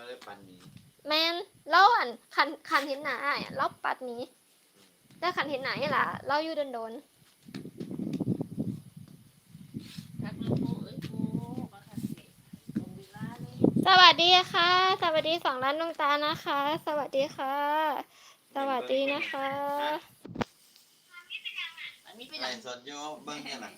เราเลยปันนี้แมนเราอันคันคันเห็นหน้าอ้ายอะเราปัดหนี้แต่คันเห็นหน้านี่ล่ะเราอยู่โดนรักลูกโอ้เอ้ยโอ้มาคันเด็กตรงเวลาเลยๆสวัสดีค่ะ สวัสดีสองล้านดวงตานะคะ สวัสดีค่ะ สวัสดีนะคะมันมีเป็นไล่อะไรสดโยเบิ้งเนี่ยแหลัง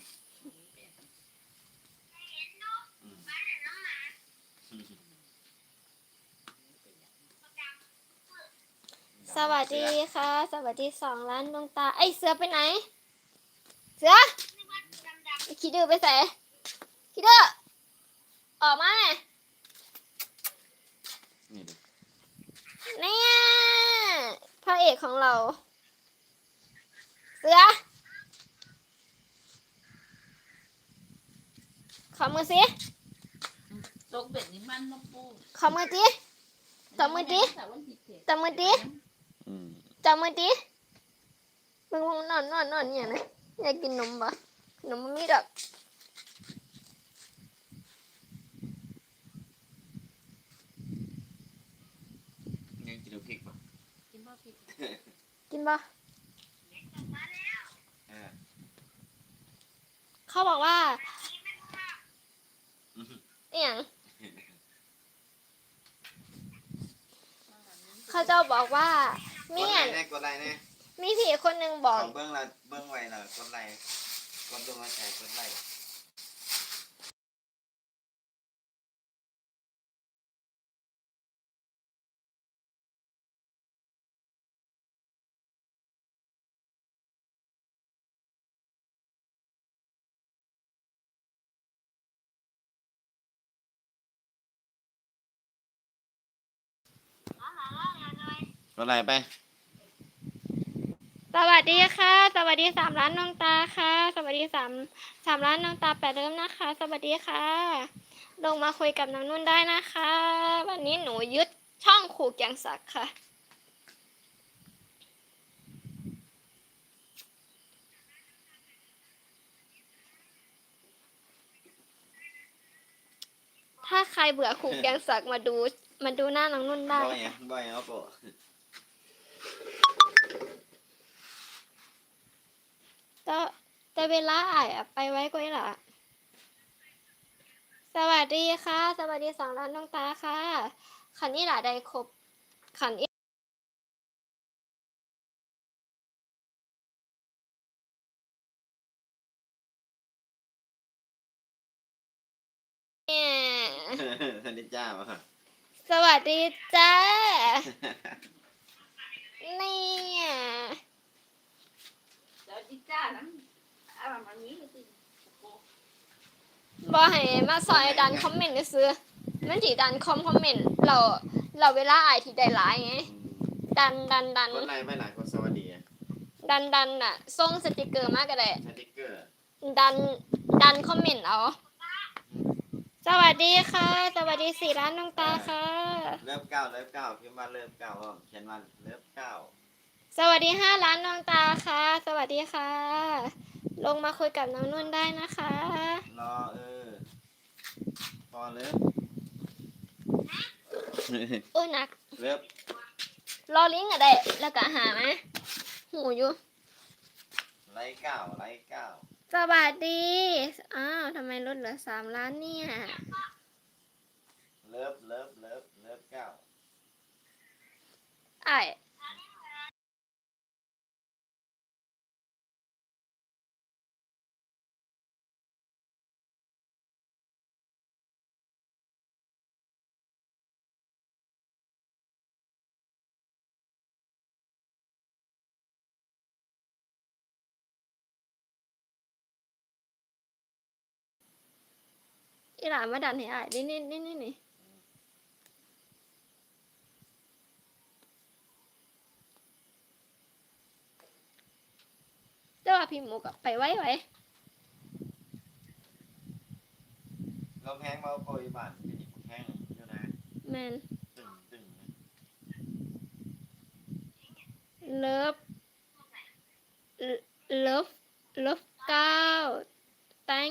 สวัสดีค่ะ สวัสดีสองล้านดวงตา ไอยเสือไปไหน เสือคิดดื้อไปใส่คิดดื้อออกมาไงนี่ดิเนี่ยพระเอกของเรา เสือขอมือสิตกเบ็ดนี่มันมาปูขอมือดิจับมือดิจับมือดิอืม จับมือดิมึงมึงนอนนอนนอนเนี่ยนะอยากกินนมปะนมมันมีดอกยังกินพริกป่ะกินบ่ผิดกินปะเออเขาบอกว่าอืมอหย่างเขาเจ้าบอกว่า กมีดไลอัน ค์แน่กดไลค์แน่มีผีคนหนึ่งบอกของเบิ้งละเบิ้งไว้ละกดไลค์กดดวงใจกดไลค์กดไลค์ไป สวัสดีค่ะ สวัสดีสามล้านน้องตาค่ะ สวัสดีสามสามล้านน้องตาแปดเริ่มนะคะ สวัสดีค่ะ ลงมาคุยกับน้องนุ่นได้นะคะ วันนี้หนูยึดช่องขู่เกียงศักค่ะ ถ้าใครเบื่อขู่เกียงศักมาดู มาดูหน้าน้องนุ่นได้ บ่อยยังบ่อยยังเอาปะ แต่แต่เวลาอ่ายอะไปไว้ก็ล่ะสวัสดีค่ะ สวัสดีสองล้านดวงตาค่ะ ขันนี้ล่ะได้ครบ ขันอีเนี่ยสวัสดีจ้ามาสวัสดีจ้า เนี่ย แล้วจิจ้านั้นอะไรมันนี้ก็สิ บอให้มาซอยดันคอมเมนต์ซื้อๆมันถีดันคอมคอมเมนต์เราเราเวลาอ่ายที่ได้หลายไงดันดันดันกดไลค์ไปหลายกดสวัสดีอะดันดันอะส่งสติกเกอร์มากก็ได้สติ๊กเกอร์ดันดันคอมเมนต์เอาสวัสดีค่ะ สวัสดีสี่ร้านน้องตาค่ะ เริ่มเก้าเริ่มเก้าพิมพ์มาเริ่มเก้าว่าเขียนมาเริ่มเก้าสวัสดีห้าร้านน้องตาค่ะ สวัสดีค่ะ ลงมาคุยกับน้องนุ่นได้นะคะรอเออ พอเริ่มโอ้ยหนักเริ่มรอลิงก์ก็ได้แล้วก็หาไหมหูอยู่ ไลค์เก้าไลค์เก้าสวัสดี อ้าวทำไมลดเหลือสามล้านเนี่ยเริ่มเริ่มเริ่มเริ่มเก้าไอ้ อีหลานมาดันให้อ้ายนี่นี่นี่นี่นี่แต่ว่าพี่หมูกับไปไว้ไว้ลมแห้งมาโปรยบ้านอยู่นี่แห้งอยู่นะแมนตึงตึงเลิฟเลิฟเลิฟเก้า thank